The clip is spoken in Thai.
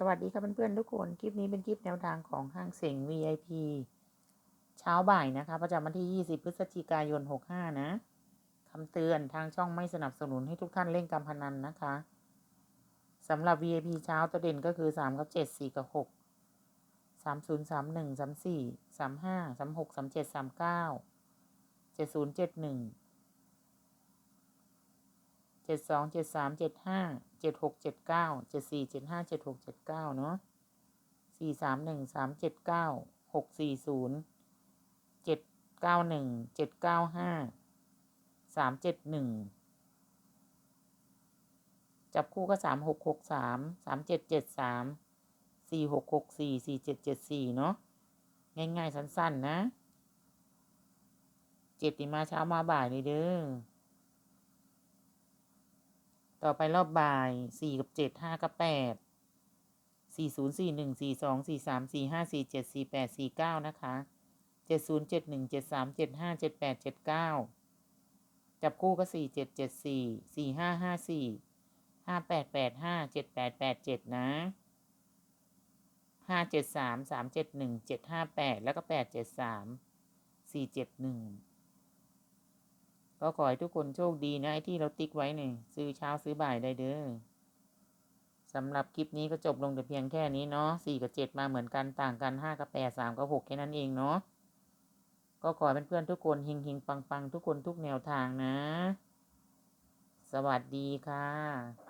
สวัสดีครับเพื่อนๆทุกคน คลิปนี้เป็นคลิปแนวทางของห้างเสียง VIP เช้าบ่ายนะคะ ประจำวันที่ 20 พฤศจิกายน 65 นะคำเตือนทางช่องไม่สนับสนุนให้ทุกท่านเล่นการพนันนะคะสำหรับ VIP เช้าตัวเด่นก็คือ 3 กับ 7 4 กับ 6 30 31 34 35 36 37 39 70 71 เจ็ดสองเจ็ดสามเจ็ดห้าเจ็ดหกเจ็ดเก้าเจ็ดสี่เจ็ดห้าเจ็ดหกเจ็ดเก้าเนาะสี่สามหนึ่งสามเจ็ดเก้าหกสี่ศูนย์เจ็ดเก้าหนึ่งเจ็ดเก้าห้าสามเจ็ดหนึ่งจับคู่ก็สามหกหกสามสามเจ็ดเจ็ดสามสี่หกหกสี่สี่เจ็ดเจ็ดสี่เนาะง่ายๆสั้นๆนะ เจ็ดนี่มาเช้ามาบ่ายเลยเด้อ ต่อไปรอบบ่ายสี่กับเจ็ดห้ากับแปดสี่ศูนย์สี่หนึ่งสี่สองสี่สามสี่ห้าสี่เจ็ดสี่แปดสี่เก้านะคะเจ็ดศูนย์เจ็ดหนึ่งเจ็ดสามเจ็ดห้าเจ็ดแปดเจ็ดเก้าจับคู่ก็สี่เจ็ดเจ็ดสี่สี่ห้าห้าสี่ห้าแปดแปดห้าเจ็ดแปดแปดเจ็ดนะห้าเจ็ดสามสามเจ็ดหนึ่งเจ็ดห้าแปดแล้วก็แปดเจ็ดสามสี่เจ็ดหนึ่ง ก็ขอให้ทุกคนโชคดีนะไอ้ที่เราติ๊กไว้เนี่ยซื้อเช้าซื้อบ่ายได้เด้อสำหรับคลิปนี้ก็จบลงแต่เพียงแค่นี้เนาะสี่กับเจ็ดมาเหมือนกันต่างกันห้ากับแปดสามกับหกแค่นั้นเองเนาะก็ขอให้เพื่อนๆทุกคนเฮงหิงปังปังๆ ทุกคนทุกแนวทางนะ สวัสดีค่ะ